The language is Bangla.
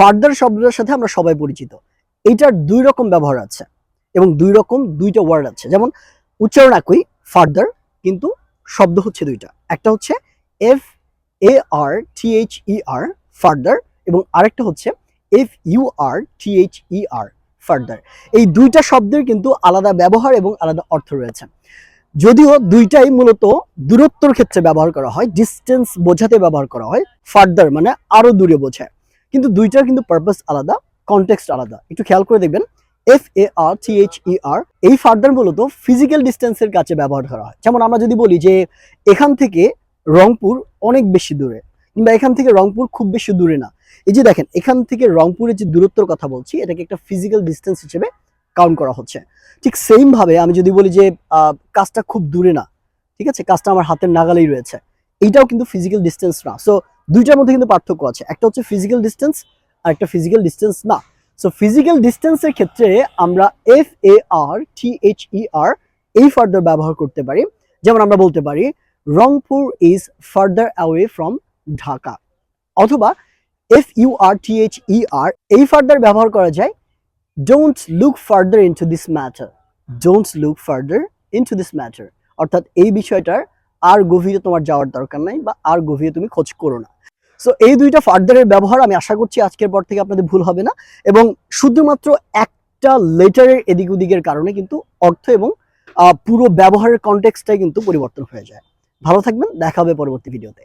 ফার্দার শব্দের সাথে আমরা সবাই পরিচিত। এইটার দুই রকম ব্যবহার আছে এবং দুই রকম দুইটা ওয়ার্ড আছে। যেমন, উচ্চারণ একই, ফার্দার, কিন্তু শব্দ হচ্ছে দুইটা। একটা হচ্ছে F A R T H E R further, এবং আরেকটা হচ্ছে F U R T H E R further. এই দুইটা শব্দের কিন্তু আলাদা ব্যবহার এবং আলাদা অর্থ রয়েছে। যদিও দুইটাই মূলত দূরত্বর ক্ষেত্রে ব্যবহার করা হয় ডিস্টেন্স বোঝাতে ব্যবহার করা হয়, ফার্দার মানে আরও দূরে বোঝায়। কিন্তু দুইটার কিন্তু পারপাস আলাদা কনটেক্সট আলাদা। একটু খেয়াল করে দেখবেন F A R T H E R এই ফার্দার মূলত ফিজিক্যাল ডিস্টেন্সের কাছে ব্যবহার করা হয়। যেমন আমরা যদি বলি যে, এখান থেকে রংপুর অনেক বেশি দূরে, কিংবা এখান থেকে রংপুর খুব বেশি দূরে না। এই যে দেখেন, এখান থেকে রংপুরের যে দূরত্বর কথা বলছি, এটাকে একটা ফিজিক্যাল ডিস্টেন্স হিসেবে কাউন্ট করা হচ্ছে। ঠিক সেম ভাবে আমি যদি বলি যে কাজটা খুব দূরে না, ঠিক আছে? কাজটা আমার হাতের নাগালেই রয়েছে। এইটাও কিন্তু ফিজিক্যাল ডিস্টেন্স না। সো দুইটার মধ্যে কিন্তু পার্থক্য আছে। একটা হচ্ছে ফিজিক্যাল ডিস্টেন্স আর একটা ফিজিক্যাল ডিস্টেন্স না। সো ফিজিক্যাল ডিস্টেন্সের ক্ষেত্রে আমরা F A R T H E R এই ফার্দার ব্যবহার করতে পারি। যেমন আমরা বলতে পারি, Rangpur is farther away from Dhaka. অথবা F U R T H E R এই ফার্দার ব্যবহার করা যায় don't look further into this matter don't look further into this matter অর্থাৎ এই বিষয়টার আর গভীরে তোমার যাওয়ার দরকার নাই বা আর গভীরে তুমি খোঁজ করো না। সো এই দুইটা ফার্দারের ব্যবহার আমি আশা করছি আজকের পর থেকে আপনাদের ভুল হবে না। এবং শুধুমাত্র একটা লেটারের এদিক ওদিকের কারণে কিন্তু অর্থ এবং পুরো ব্যবহারের কনটেক্সটাই কিন্তু পরিবর্তন হয়ে যায়। ভালো থাকবেন, দেখা হবে পরবর্তী ভিডিওতে